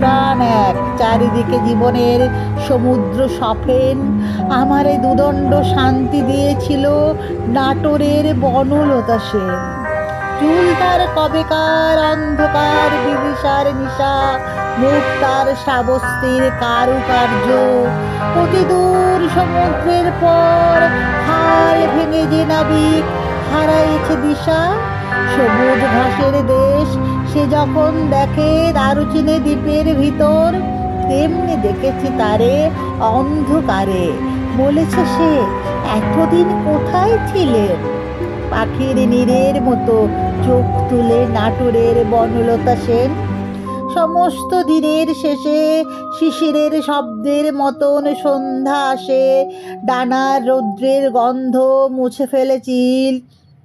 প্রাণ এক চারিদিকে জীবনের সমুদ্র সফেন। আমারে দুদণ্ড শান্তি দিয়েছিল নাটোরের বনলতা সেন। চুল তার কবেকার, অন্ধকার বিদিশার নিশা, মুখ তার শ্রাবস্তির কারুকার্য। অতি দূর সমুদ্রের পর হাল ভেঙে যে নাবিক হারাইছে দিশা সবুজ ঘাসের দেশ, সে যখন দেখে দারুচিনে দ্বীপের ভিতর, তেমনি দেখেছি তারে অন্ধকারে। বলেছে সে, এতদিন কোথায় ছিলেন? পাখির নীরের মতো চোখ তুলে নাটোরের বনলতা সেন। সমস্ত দিনের শেষে শিশিরের শব্দের মতন সন্ধ্যা আসে। ডানার রৌদ্রের গন্ধ মুছে ফেলে চিল।